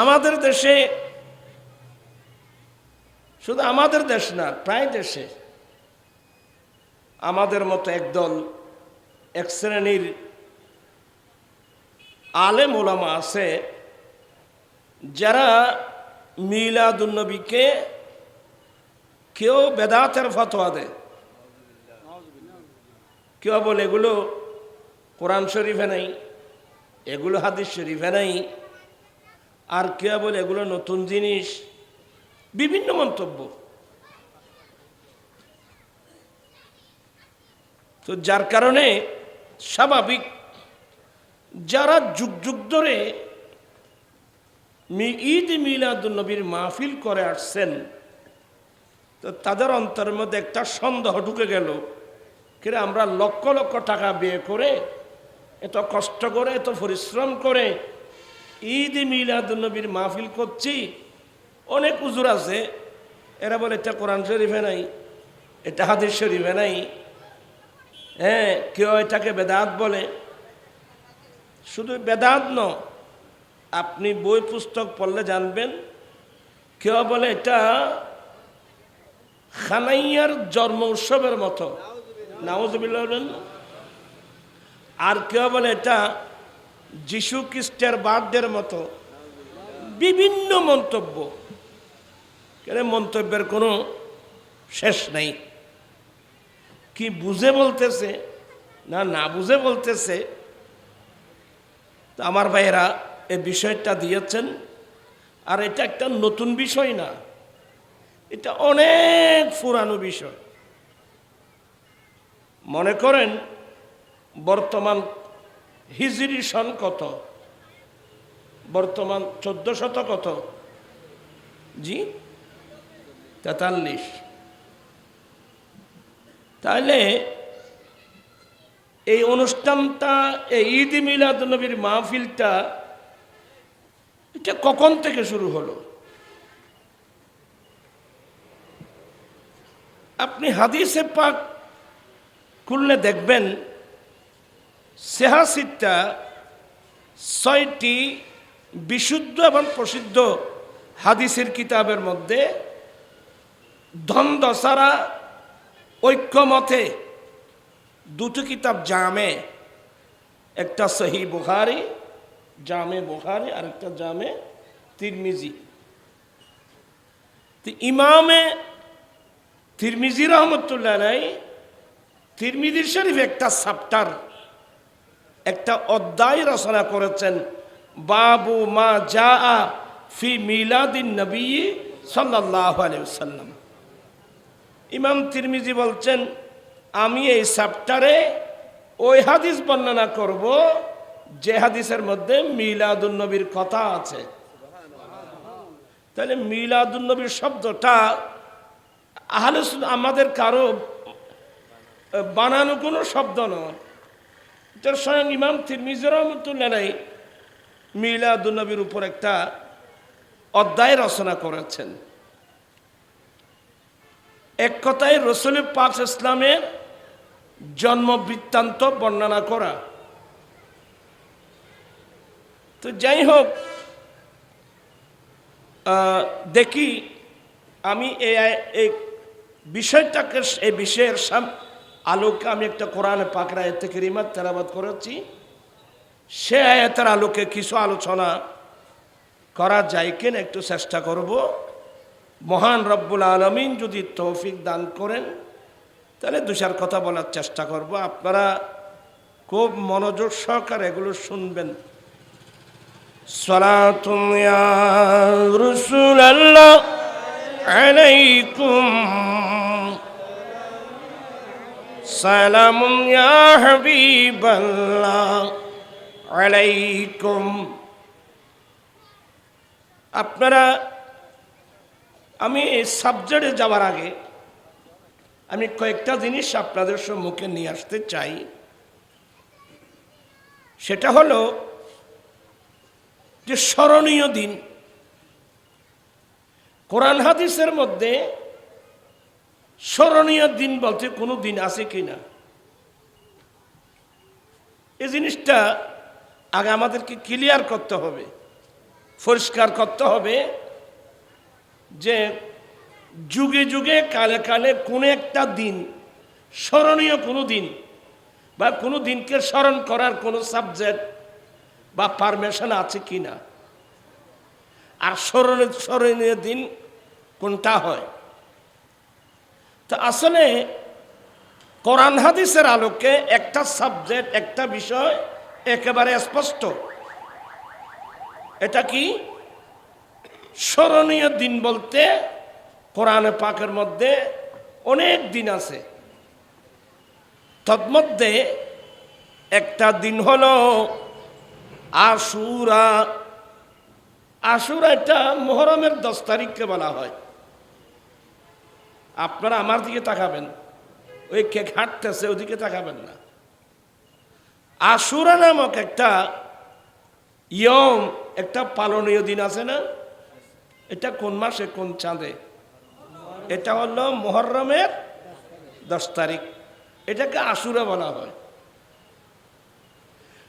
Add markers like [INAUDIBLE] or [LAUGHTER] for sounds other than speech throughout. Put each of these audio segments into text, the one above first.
আমাদের দেশে, শুধু আমাদের দেশ না, প্রায় দেশে আমাদের মতো একদল এক শ্রেণির আলেম ওলামা আছে যারা মিলাদুন্নবীকে কেউ বেদাতের ফতোয়া দেয়। কেউ বলে এগুলো কোরআন শরীফে নাই, এগুলো হাদিস শরীফে নাই আর কেউ বলে, এগুলো নতুন জিনিস। বিভিন্ন মন্তব্য। তো যার কারণে স্বাভাবিক, যারা যুগ যুগ ধরে ঈদ মিলাদুলনবীর মাহফিল করে আসছেন, তো তাদের অন্তরের মধ্যে একটা সন্দেহ ঢুকে গেল। কিরে আমরা লক্ষ লক্ষ টাকা ব্যয় করে, এত কষ্ট করে, এত পরিশ্রম করে ঈদ মিলাদুলনবীর মাহফিল করছি। অনেক উজুর আছে, এরা বলে, এটা কোরআন শরীফে নাই, এটা হাদিস শরীফে নাই। হ্যাঁ কেউ এটাকে বেদাত বলে। শুধু বেদাত ন, আপনি বই পুস্তক পড়লে জানবেন, কেউ বলে, এটা খানাইয়ার জন্ম উৎসবের মতো। নাওজ বলেন? আর কেউ বলে, এটা যিশু খ্রিস্টের বার্থডের মতো বিভিন্ন মন্তব্য। কেন মন্তব্যের কোনো শেষ নাই? কি বুঝে বলতেছে না না বুঝে বলতেছে? আমার ভাইয়েরা, এই বিষয়টা দিয়েছেন। আর এটা একটা নতুন বিষয় না। এটা অনেক পুরানো বিষয়। মনে করেন, বর্তমান হিজরি সন কত? বর্তমান চোদ্দ শত কত? জি? তেতাল্লিশ। তাহলে এই অনুষ্ঠানটা, এই ঈদ মিলাদ নবীর মাহফিলটা, এটা কখন থেকে শুরু হলো? আপনি হাদিসে পাক খুললে দেখবেন সেহাসিদটা ছয়টি বিশুদ্ধ এবং প্রসিদ্ধ হাদিসের কিতাবের মধ্যে দ্বন্দ্ব ছাড়া ঐক্যমতে দুটো কিতাব জামে, একটা সহি বুখারি, জামে বুখারি আর একটা জামে তিরমিজি। ইমামে তিরমিজি রহমতুল্লাহ নাই তিরমিজির শরীফ একটা সাপ্টার একটা অধ্যায় রচনা করেছেন, বাবু মা যা ফি মিলাদিন নবী সাল্লাহ আলিয়াল্লাম ইমাম তিরমিজি বলছেন, আমি এই চ্যাপ্টারে ওই হাদিস বর্ণনা করব, যে হাদিসের মধ্যে মিলাদুন্নবীর কথা আছে। তাহলে মিলাদুন্নবীর শব্দটা আহলে আমাদের কারও বানানো কোনো শব্দ নয়। এটার স্বয়ং ইমাম তিরমিজি রহমতুল্লাহ নাই মিলাদুন্নবীর উপর একটা অধ্যায় রচনা করেছেন। এক কথায় রসুল পাক ইসলামের জন্ম বৃত্তান্ত বর্ণনা করা। তো যাই হোক দেখি আমি এই বিষয়টাকে এই বিষয়ের আলোকে আমি একটা কোরআন আয়াত থেকে রিমাত তেরাবাদ করেছি। সে আয়াতের আলোকে কিছু আলোচনা করা যায় কিনা একটু চেষ্টা করব। মহান রব্বুল আলমিন যদি তৌফিক দান করেন, তাহলে দুসার কথা বলার চেষ্টা করব। আপনারা খুব মনোযোগ সহকারে এগুলো শুনবেন। সালাতুম ইয়া সালামুন ইয়া হাবিবাল্লাহ। আলাইকুম। আপনারা, আমি সাবজেক্টে যাওয়ার আগে আমি কয়েকটা জিনিস আপনাদের সম্মুখে নিয়ে আসতে চাই। সেটা হলো যে স্মরণীয় দিন। কোরআন হাদিসের মধ্যে স্মরণীয় দিন বলতে কোনো দিন আছে কি না? এই জিনিসটা আগে আমাদেরকে ক্লিয়ার করতে হবে, পরিষ্কার করতে হবে যে যুগে যুগে, কালে কালে কোনো একটা দিন, স্মরণীয় কোনো দিন বা কোনো দিনকে স্মরণ করার কোনো সাবজেক্ট বা পারমিশন আছে কি না? আর স্মরণীয় স্মরণীয় দিন কোনটা হয়? তো আসলে কোরআন হাদিসের আলোকে একটা সাবজেক্ট, একটা বিষয় একেবারে স্পষ্ট। এটা কি? স্মরণীয় দিন বলতে কোরআনে পাকের মধ্যে অনেক দিন আছে। তন্মধ্যে একটা দিন হল আশুরা। আশুরা এটা মোহরমের দশ তারিখকে বলা হয়। আপনারা আমার দিকে তাকাবেন। ওই কেক হাঁটতেছে, ওদিকে তাকাবেন না। আশুরা নামক একটা ইয়ম, একটা পালনীয় দিন আছে না? এটা কোন মাসে, কোন চাঁদে? এটা হলো মোহরমের দশ তারিখ। এটাকে আশুরা বলা হয়।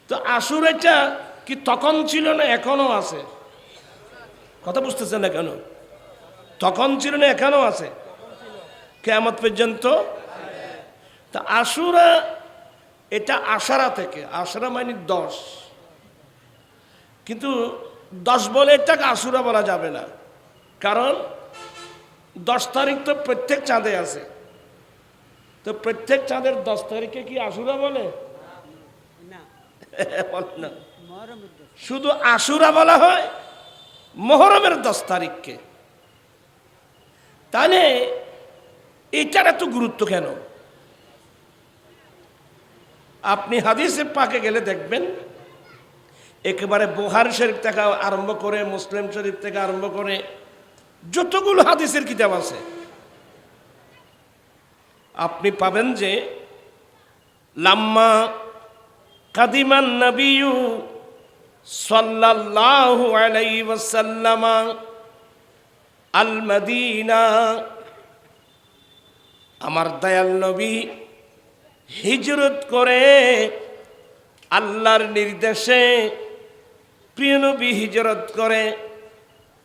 তো আশুর এটা কি তখন ছিল না এখনও আছে? কথা বুঝতেছেন না কেন? তখন ছিল না, এখনও আছে? কেমত পর্যন্ত? তা আশুরা এটা আশারা থেকে। আশারা মানে দশ। কিন্তু দশ বলে এটাকে আশুরা বলা যাবে না। কারণ দশ তারিখ তো প্রত্যেক চাঁদে আছে। তো প্রত্যেক চাঁদের দশ তারিখে কি আশুরা বলে? [LAUGHS] শুধু আশুরা বলা হয় মহরমের দশ তারিখকে। তাহলে এটার এত গুরুত্ব কেন? আপনি হাদিসে পাকে গেলে দেখবেন, একেবারে বোহার শরীফ থেকে আরম্ভ করে, মুসলিম শরীফ থেকে আরম্ভ করে, যতগুলো হাদিসের কিতাব আছে, আপনি পাবেন যে, লাম্মা কাদিমান নবিয়ু সাল্লাল্লাহু আলাইহি ওয়াসাল্লাম আল মদিনা আমার দয়াল নবী হিজরত করে আল্লাহর নির্দেশে প্রিয় নবী হিজরত করে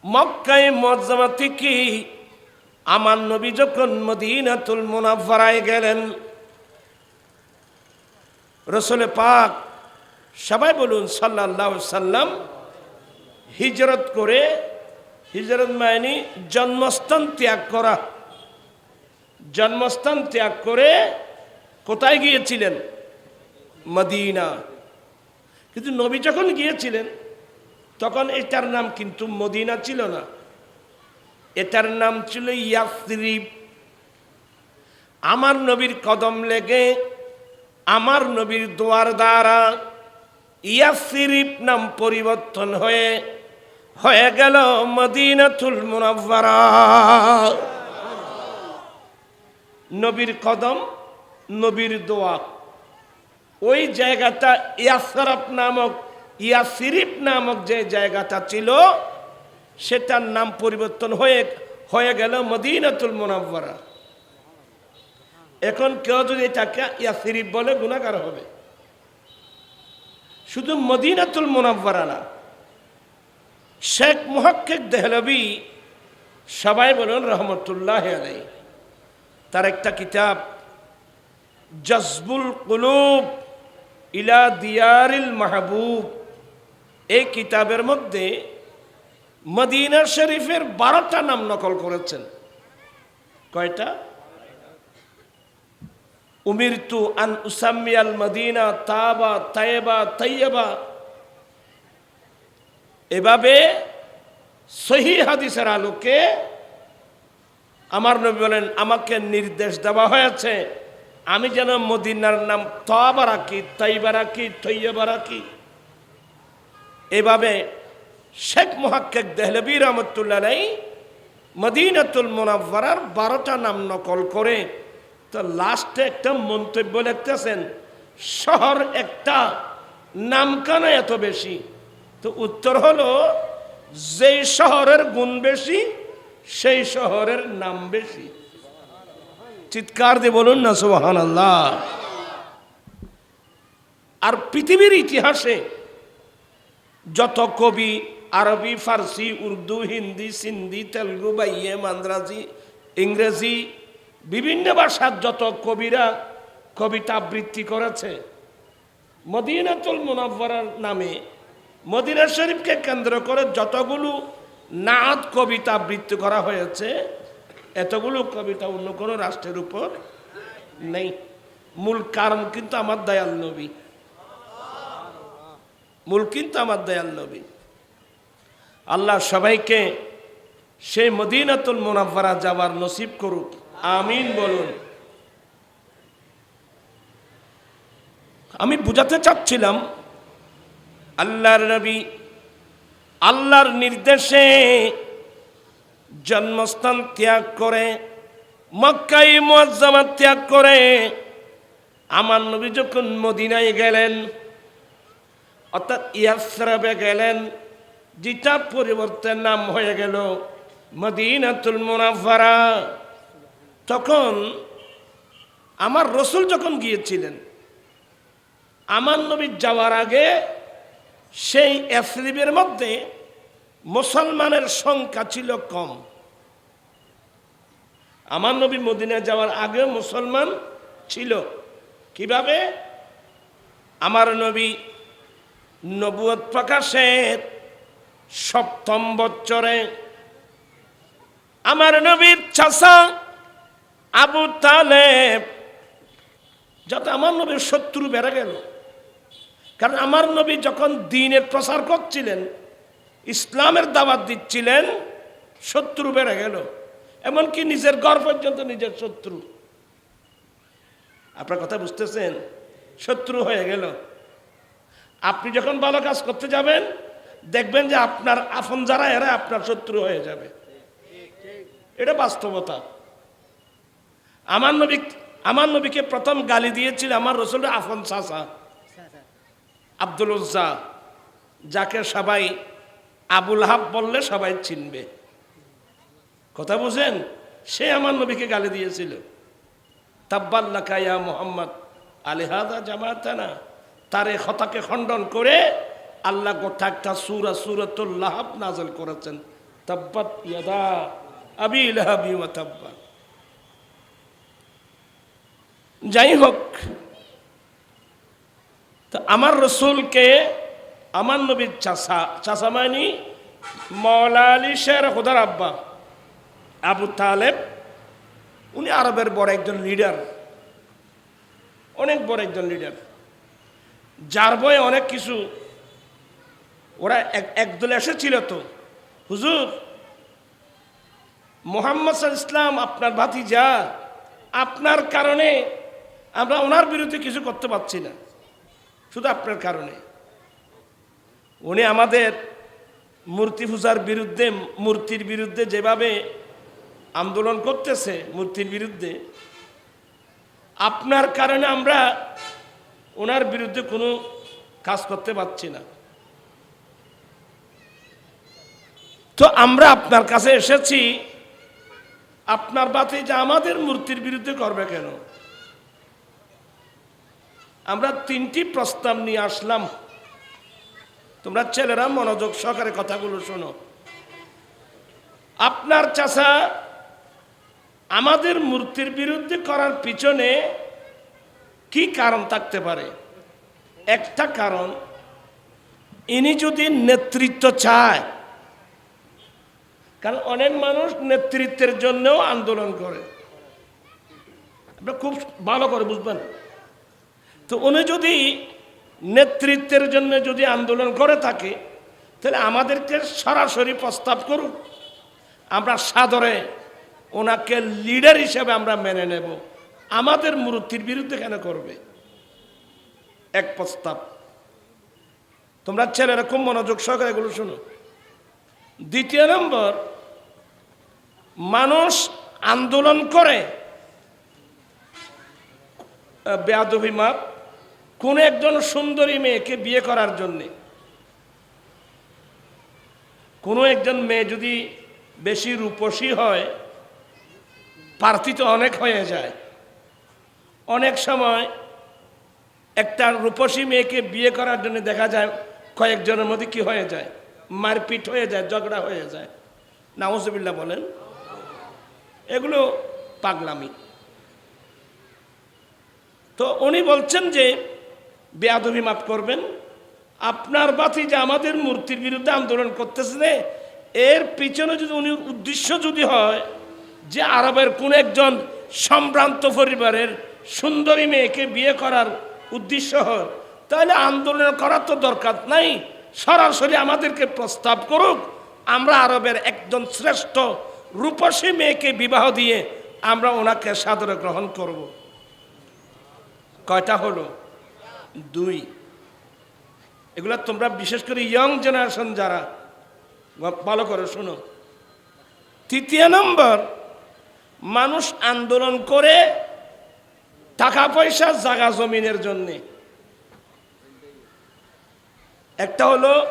মক্কায় মজ্জামা থেকে আমার নবী যখন মদিনাতুল মুনাফারায় গেলেন, রসুল পাক সবাই বলুন সাল্লাহ সাল্লাম হিজরত করে হিজরত মায়নি জন্মস্থান ত্যাগ করা। জন্মস্থান ত্যাগ করে কোথায় গিয়েছিলেন? মদিনা। কিন্তু নবী যখন গিয়েছিলেন, তখন এটার নাম কিন্তু মদিনা ছিল না। এটার নাম ছিল ইয়াসরিব। আমার নবীর কদম লেগে আমার নবীর দোয়ার দ্বারা ইয়াসিরিপ নাম পরিবর্তন হয়ে হয়ে গেল মদিনাতুল মুনাফারা নবীর কদম, নবীর দোয়া। ওই জায়গাটা ইয়াসরফ নামক ইয়াসিরিপ নামক যে জায়গাটা ছিল, সেটার নাম পরিবর্তন হয়ে হয়ে গেল মদিনাতুল মুনাফারা এখন কেউ যদি এটাকে ইয়াসিরিপ বলে গুণাকার হবে। শুধু মদিনাতুল মুনাফারা না, শেখ মুহাক্কিক দেহলবি সবাই বলুন রহমতুল্লাহ আলাই তার একটা কিতাব, জজবুল কুলুব ইলা দিয়ারিল মাহবুব। এই কিতাবের মধ্যে মদিনা শরীফের বারোটা নাম নকল করেছেন। কয়টা? উমিরতু আন উসামিয়াল মদিনা তাবা তাইবা তাইয়বা এভাবে সহি হাদিসের আলোকে আমার নবী বলেন, আমাকে নির্দেশ দেওয়া হয়েছে, আমি যেন মদিনার নাম তবা রাখি, তাইবা রাখি, তৈয়বা রাখি। এভাবে শেখ মোহাক্কেক দেহলবী রহমতুল্লাহ মদিনাতুল মোনাফারার বারোটা নাম নকল করে, তো লাস্টে একটা মন্তব্য লিখতেছেন, শহর একটা নাম কেন এত বেশি। তো উত্তর হলো, যেই শহরের গুণ বেশি সেই শহরের নাম বেশি। চিৎকার দিয়ে বলুন না সুবাহান আল্লাহ আর পৃথিবীর ইতিহাসে যত কবি, আরবি, ফার্সি, উর্দু, হিন্দি, সিন্ধি, তেলুগু, বাইয়ে মান্দ্রাজি ইংরেজি, বিভিন্ন ভাষার যত কবিরা কবিতা আবৃত্তি করেছে, মদিনাতুল মুনাফার নামে, মদিনা শরীফকে কেন্দ্র করে যতগুলো নাদ কবিতা আবৃত্তি করা হয়েছে। এতগুলো কবিতা অন্য কোনো রাষ্ট্রের উপর নেই। মূল কারণ কিন্তু আমার দয়াল নবী। মূল কিন্তু আমার দয়াল নবী। আল্লাহ সবাইকে সেই মদিনাতুল মুনাফারা যাবার নসিব করুক। আমিন বলুন। আমি বুঝাতে চাচ্ছিলাম, আল্লাহর নবী আল্লাহর নির্দেশে জন্মস্থান ত্যাগ করে মক্কাই মুয়াজ্জামা ত্যাগ করে, আমার নবী যখন মদিনায় গেলেন, অর্থাৎ ইয়াসরাবে গেলেন, যেটা পরিবর্তন নাম হয়ে গেল মদিনাতুল মুনাফারা তখন আমার রসুল যখন গিয়েছিলেন, আমার নবী যাওয়ার আগে সেই এসরিবের মধ্যে মুসলমানের সংখ্যা ছিল কম। আমার নবী মদিনা যাওয়ার আগে মুসলমান ছিল। কীভাবে? আমার নবী নবুয়ত প্রকাশের সপ্তম বছরে আমার নবীর চাষা আবু তালেব, যাতে আমার নবীর শত্রু বেড়ে গেল। কারণ আমার নবী যখন দিনের প্রচার করছিলেন, ইসলামের দাওয়াত দিচ্ছিলেন, শত্রু বেড়ে গেল। এমনকি নিজের ঘর পর্যন্ত নিজের শত্রু। আপনার কথা বুঝতেছেন? শত্রু হয়ে গেল। আপনি যখন ভালো কাজ করতে যাবেন, দেখবেন যে আপনার আপন যারা, এরা আপনার শত্রু হয়ে যাবে। এটা বাস্তবতা। আমার নবী, আমার নবীকে প্রথম গালি দিয়েছিল আমার রসুল আফন চাষা আব্দুল উজ্জা যাকে সবাই আবুল হাব বললে সবাই চিনবে। কথা বুঝেন? সে আমার নবীকে গালি দিয়েছিল। তাব্বাল্লাকা ইয়া মোহাম্মদ আলিহাদা জামাতানা। তার হতাকে খণ্ডন করে আল্লাহ গোটা একটা সুরা সুরাতুল লাহাব নাজল করেছেন। তাব্বাত আবি যাই হোক তো আমার রসুলকে, আমার নবীর চাষা চাষা মানি মৌলা শের খুদার আব্বা, আবু তালেব। উনি আরবের বড় একজন লিডার অনেক বড় একজন লিডার যার বয়ে অনেক কিছু, ওরা এক, একদলে এসেছিল তো। হুজুর, মোহাম্মদ সাল ইসলাম আপনার ভাতিজা, আপনার কারণে আমরা ওনার বিরুদ্ধে কিছু করতে পারছি না। শুধু আপনার কারণে। উনি আমাদের মূর্তি পূজার বিরুদ্ধে, মূর্তির বিরুদ্ধে যেভাবে আন্দোলন করতেছে, মূর্তির বিরুদ্ধে, আপনার কারণে আমরা ওনার বিরুদ্ধে কোনো কাজ করতে পারছি না। তো আমরা আপনার কাছে এসেছি, আপনার বাতে যে আমাদের মূর্তির বিরুদ্ধে করবে কেন? আমরা তিনটি প্রস্তাব নিয়ে আসলাম। তোমরা ছেলেরা মনোযোগ সহকারে কথাগুলো শোনো। আপনার চাষা আমাদের মূর্তির বিরুদ্ধে করার পিছনে কি কারণ থাকতে পারে? একটা কারণ, ইনি যদি নেতৃত্ব চায়, কারণ অনেক মানুষ নেতৃত্বের জন্যও আন্দোলন করে। খুব ভালো করে বুঝবেন। তো উনি যদি নেতৃত্বের জন্য যদি আন্দোলন করে থাকে, তাহলে আমাদেরকে সরাসরি প্রস্তাব করুক। আমরা সাদরে ওনাকে লিডার হিসেবে আমরা মেনে নেব। আমাদের মূর্তির বিরুদ্ধে কেন করবে? এক প্রস্তাব। তোমরা ছেলেরা খুব মনোযোগ সহকারে এগুলো শোনো। দ্বিতীয় নম্বর, মানুষ আন্দোলন করে বেয়াদবি মাপ কোন একজন সুন্দরী মেয়েকে বিয়ে করার জন্যে। কোনো একজন মেয়ে যদি বেশি রূপসী হয় প্রার্থী তো অনেক হয়ে যায়। অনেক সময় একটা রূপসী মেয়েকে বিয়ে করার জন্য দেখা যায় কয়েকজনের মধ্যে কি হয়ে যায়, মারপিট হয়ে যায়, ঝগড়া হয়ে যায়। নাউজবিল্লা বলেন, এগুলো পাগলামি। তো উনি বলছেন যে বেয়াদবি মাফ করবেন। আপনার বাতি যে আমাদের মূর্তির বিরুদ্ধে আন্দোলন করতেছে এর পিছনে যদি উনি উদ্দেশ্য যদি হয় যে আরবের কোন একজন সম্ভ্রান্ত পরিবারের সুন্দরী মেয়েকে বিয়ে করার উদ্দেশ্য হয়, তাহলে আন্দোলন করার তো দরকার নাই। সরাসরি আমাদেরকে প্রস্তাব করুক, আমরা আরবের একজন শ্রেষ্ঠ রূপসী মেয়েকে বিবাহ দিয়ে আমরা ওনাকে সাদরে গ্রহণ করব। কয়টা হলো? দুই। এগুলো তোমরা বিশেষ করে ইয়ং জেনারেশন যারা ভালো করে শোনো। তৃতীয় নম্বর, মানুষ আন্দোলন করে টাকা পয়সা জাগা জমিনের জন্যে। একটা হলো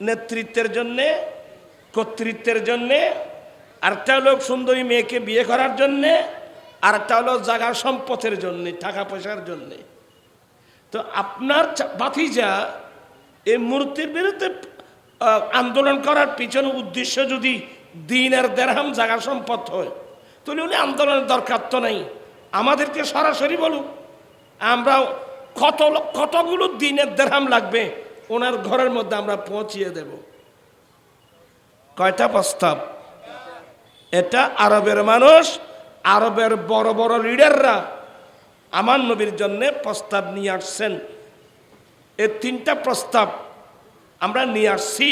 নেতৃত্বের জন্যে, কর্তৃত্বের জন্যে, আরেকটা হলো সুন্দরী মেয়েকে বিয়ে করার জন্যে, আরেকটা হলো জাগা সম্পদের জন্যে, টাকা পয়সার জন্যে। তো আপনার ভাতিজা এই মূর্তির বিরুদ্ধে আন্দোলন করার পিছনে উদ্দেশ্য যদি দিনের দেড়হাম জাগা সম্পদ হয়, তাহলে উনি আন্দোলনের দরকার তো নেই। আমাদেরকে সরাসরি বলুক আমরা কত কতগুলো দিনের দেড়হাম লাগবে, ওনার ঘরের মধ্যে আমরা পৌঁছিয়ে দেব। কয়টা প্রস্তাব? এটা আরবের মানুষ, আরবের বড় বড় লিডাররা আমার নবীর জন্যে প্রস্তাব নিয়ে আসছেন। এ তিনটা প্রস্তাব আমরা নিয়ে আসছি।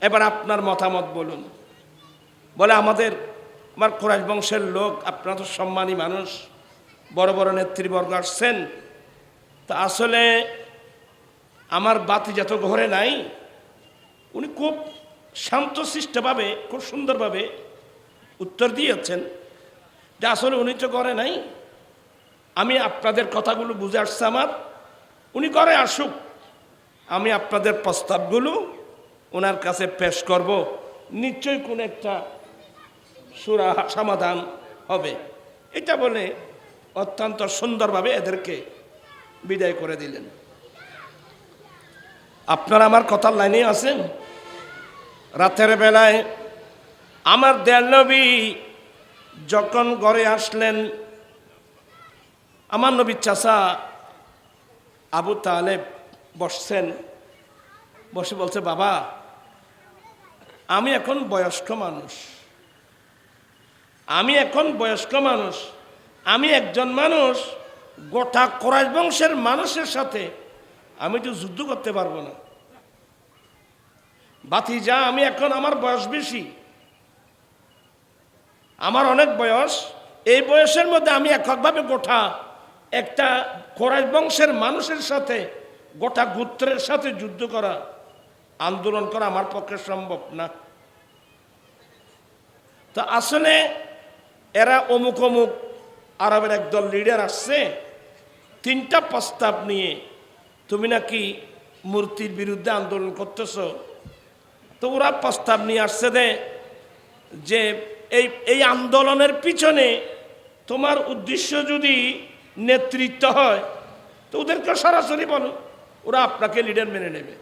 এবার আপনার মতামত বলুন। বলে আমাদের, আমার কোরআশ বংশের লোক, আপনারা তো সম্মানী মানুষ, বড় বড় নেতৃবর্গ আসছেন। তা আসলে আমার বাতি যত ঘরে নাই, উনি খুব শান্তশিষ্টভাবে, খুব সুন্দরভাবে উত্তর দিয়েছেন যে আসলে উনি তো ঘরে নাই। আমি আপনাদের কথাগুলো বুঝে আসছি আমার। উনি করে আসুক, আমি আপনাদের প্রস্তাবগুলো ওনার কাছে পেশ করব। নিশ্চয়ই কোনো একটা সুরা সমাধান হবে। এটা বলে অত্যন্ত সুন্দরভাবে এদেরকে বিদায় করে দিলেন। আপনারা আমার কথার লাইনে আছেন? রাতের বেলায় আমার দেয়াল নবী যখন ঘরে আসলেন আমার নবী চাষা আবু তালেব বসছেন, বসে বলছে, বাবা, আমি এখন বয়স্ক মানুষ। আমি এখন বয়স্ক মানুষ। আমি একজন মানুষ, গোটা কোরআশ বংশের মানুষের সাথে আমি তো যুদ্ধ করতে পারব না। বাতি যা আমি এখন আমার বয়স বেশি। আমার অনেক বয়স। এই বয়সের মধ্যে আমি এককভাবে গোটা একটা কোরআশ বংশের মানুষের সাথে, গোটা গোত্রের সাথে যুদ্ধ করা, আন্দোলন করা আমার পক্ষে সম্ভব না। তো আসলে এরা অমুক অমুক আরবের একদল লিডার আসছে, তিনটা প্রস্তাব নিয়ে, তুমি নাকি মূর্তির বিরুদ্ধে আন্দোলন করতেছ? তো ওরা প্রস্তাব নিয়ে আসছে দে যে এই এই আন্দোলনের পিছনে তোমার উদ্দেশ্য যদি নেতৃত্ব হয়, তো ওদেরকে সরাসরি বলো, ওরা আপনাকে লিডার মেনে নেবে।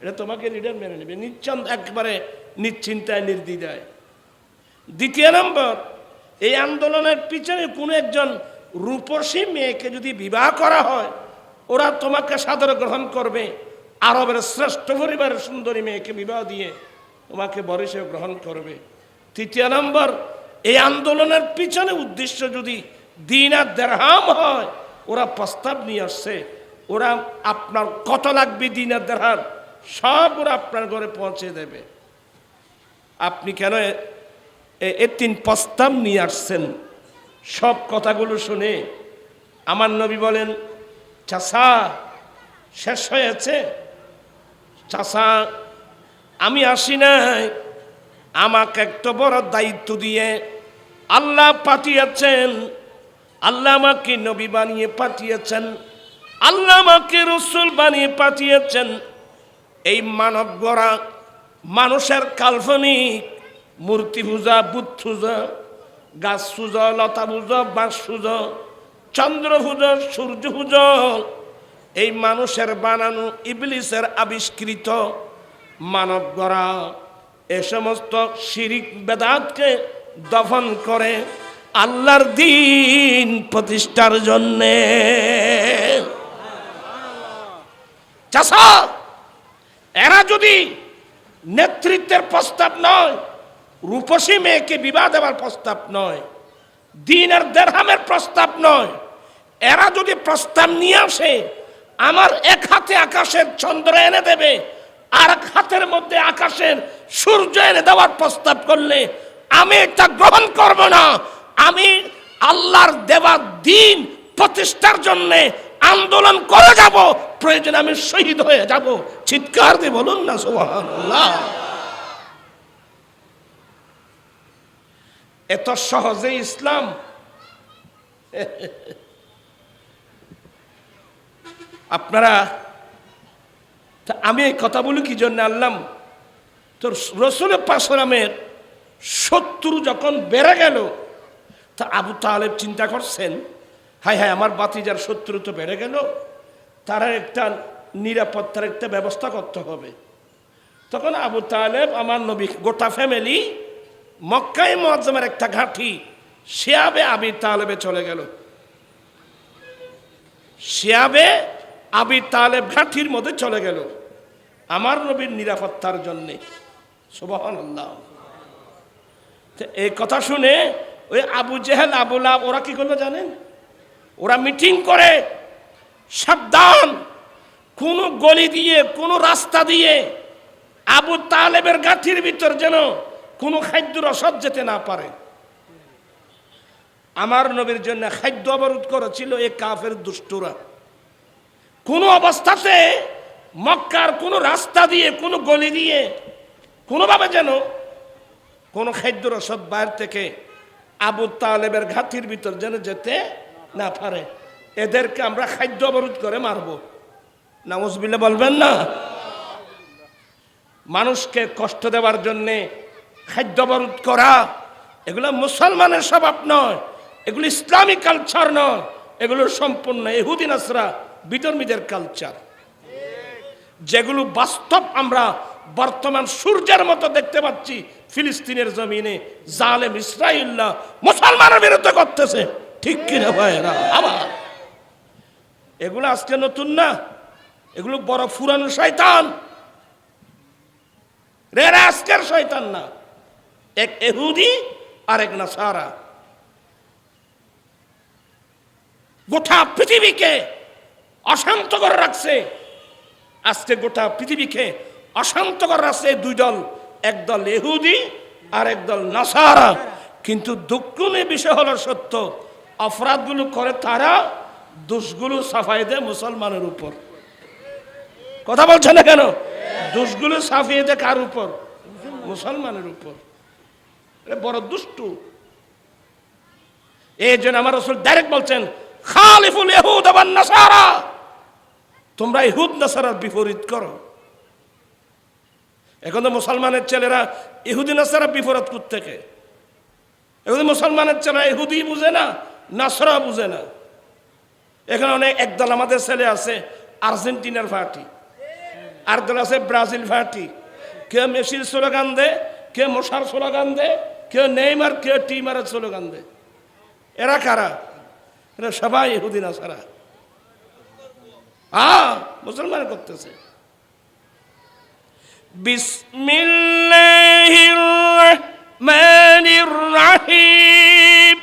এটা তোমাকে লিডার মেনে নেবে নিশ্চন্দ একবারে নিশ্চিন্তায়, নির্দ্বিধায়। দ্বিতীয় নম্বর, এই আন্দোলনের পিছনে কোনো একজন রূপসী মেয়েকে যদি বিবাহ করা হয়, ওরা তোমাকে সাদর গ্রহণ করবে। আরবের শ্রেষ্ঠ পরিবারের সুন্দরী মেয়েকে বিবাহ দিয়ে তোমাকে বর হিসেবে গ্রহণ করবে। তৃতীয় নম্বর, এই আন্দোলনের পিছনে উদ্দেশ্য যদি দিন আর দেড়হাম হয়, ওরা প্রস্তাব নিয়ে আসছে, ওরা আপনার কত লাগবে দিন দেড়হাম? সব ওরা আপনার ঘরে পৌঁছে দেবে। আপনি কেন এ তিন প্রস্তাব নিয়ে আসছেন? সব কথাগুলো শুনে আমার নবী বলেন চাষা শেষ হয়েছে? চাষা আমি আসি নাই। আমাকে একটা বড় দায়িত্ব দিয়ে আল্লাহ পাঠিয়েছেন। আল্লাহ আমাকে নবী বানিয়ে পাঠিয়েছেন। আল্লাহ আমাকে রসুল বানিয়ে পাঠিয়েছেন। এই মানব গড়া, মানুষের কাল্পনিক, মূর্তি পূজা, বুধ পূজা, গাছ পূজা, লতা পূজা, বাঁশ পূজা, চন্দ্র পূজা, সূর্য পূজা, এই মানুষের বানানো ইবলিসের আবিষ্কৃত মানব গড়া, এ সমস্ত শিরিক বেদাতকে দফন করে আল্লাহর দিন প্রতিষ্ঠার জন্যে। এরা যদি নেতৃত্বের প্রস্তাব নয়, রূপসী মেয়েকে বিবাহ দেওয়ার প্রস্তাব নয়, দিনের দেড়হামের প্রস্তাব নয়, এরা যদি প্রস্তাব নিয়ে আসে, আমার এক হাতে আকাশের চন্দ্র এনে দেবে, আর এক হাতের মধ্যে আকাশের সূর্য এনে দেওয়ার প্রস্তাব করলে আমি এটা গ্রহণ করব না। আমি আল্লাহর দেওয়া দিন প্রতিষ্ঠার জন্যে আন্দোলন করে যাব। প্রয়োজন আমি শহীদ হয়ে যাব। চিৎকার দিয়ে বলুন না, সুবহানাল্লাহ। এত সহজে ইসলাম। আপনারা, তা আমি এই কথা বলি কি জন্য আনলাম? তোর রসুল পাশরামের শত্রু যখন বেড়ে গেল তা আবু তালেব চিন্তা করছেন হাই হাই আমার বাতিজার শত্রু তো বেড়ে গেল, তারা একটা নিরাপত্তার একটা ব্যবস্থা করতে হবে। তখন আবু তালেব, আমার নবী, গোটা ফ্যামিলি মক্কাই মজ্জমের একটা ঘাঁটি, শিয়াবে আবি তালেবে চলে গেল। শিয়াবে আবি তালেব ঘাঁটির মধ্যে চলে গেল, আমার নবীর নিরাপত্তার জন্যে। সুবহান আল্লাহ এই কথা শুনে ওই আবু জেহেল আবুল আব ওরা কি করল জানেন? ওরা মিটিং করে, সাবধান, কোন গলি দিয়ে, কোন রাস্তা দিয়ে আবু তালেবের গাঠির ভিতর যেন কোনো খাদ্য রসদ যেতে না পারে। আমার নবীর জন্য খাদ্য অবরোধ করেছিল এ কাফের দুষ্টুরা। কোনো অবস্থাতে মক্কার কোনো রাস্তা দিয়ে, কোনো গলি দিয়ে কোনোভাবে যেন কোনো খাদ্য রসদ বাইরে থেকে আবু তালেবের ঘাতির ভিতর যেন যেতে না পারে। এদেরকে আমরা খাদ্য অবরোধ করে মারব। নামজবিল্লা বলবেন না? মানুষকে কষ্ট দেওয়ার জন্যে খাদ্য অবরোধ করা, এগুলো মুসলমানের স্বভাব নয়। এগুলো ইসলামী কালচার নয়। এগুলো সম্পূর্ণ এহুদিন আসরা কালচার। যেগুলো বাস্তব আমরা বর্তমান সূর্যের মতো দেখতে পাচ্ছি ফিলিস্তিনের জমিনে জালেম ইসরাইল্লাহ মুসলমানের বিরুদ্ধে করতেছে। ঠিক কিনা ভাইরা আবার এগুলো আজকে নতুন না। এগুলো বড় ফুরানো শয়তান। রেরা আজকের শয়তান না। এক এহুদি আর এক নাসারা। গোটা পৃথিবীকে অশান্ত করে রাখছে। আজকে গোটা পৃথিবীকে অশান্ত করে রাখছে এই দুই দল একদল এহুদি আর একদল নাসারা। কিন্তু দুঃখনীয় বিষয় হলো সত্য, অপরাধগুলো করে তারা, দোষগুলো সাফাই দেয় মুসলমানের উপর। কথা বলছে না কেন? দোষগুলো সাফিয়ে দেয় কার উপর? মুসলমানের উপর। বড় দুষ্টু। এই জন্য আমার রসুল ডাইরেক্ট বলছেন, খালিফুল এহুদ আবার নাসারা। তোমরা ইহুদ নাসারার বিপরীত করো। এখন তো মুসলমানের ছেলেরা ইহুদি নাসারা বিপরীত থেকে। এখন মুসলমানের ছেলেরা ইহুদি বুঝে না, নাসরা বুঝে না। এখানে অনেক একদল আমাদের ছেলে আছে, আর্জেন্টিনার পার্টি আর দল আছে ব্রাজিল পার্টি কেউ মেসির স্লোগান দে কেউ মশার স্লোগান দে কেউ নেইমার কেউ টিমারের স্লোগান দে। এরা কারা? এরা সবাই ইহুদিন আসারা আ, মুসলমান করতেছে। বিসমিল্লাহির রহমানির রহিম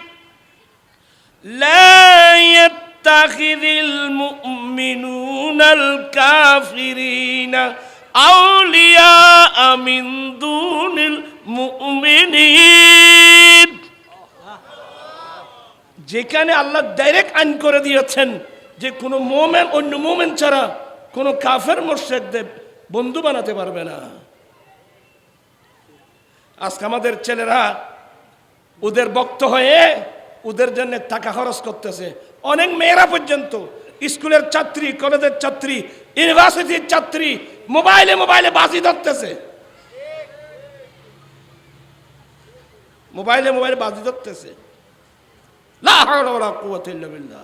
لا يتخذ المؤمنون الكافرين أولياء من دون المؤمنين যেখানে আল্লাহ ডাইরেক্ট আইন করে দিয়েছেন যে কোনো মোমেন অন্য মোমেন ছাড়া কোনো কাফের মোর্শেকদের বন্ধু বানাতে পারবে না। আজকে আমাদের ছেলেরা ওদের বক্ত হয়ে ওদের জন্য টাকা খরচ করতেছে। অনেক মেয়েরা পর্যন্ত স্কুলের ছাত্রী, কলেজের ছাত্রী, ইউনিভার্সিটির ছাত্রী মোবাইলে মোবাইলে বাজি ধরতেছে। মোবাইলে মোবাইলে বাজি ধরতেছে। লা হাওলা ওয়ালা কুওয়াতা ইল্লা বিল্লাহ।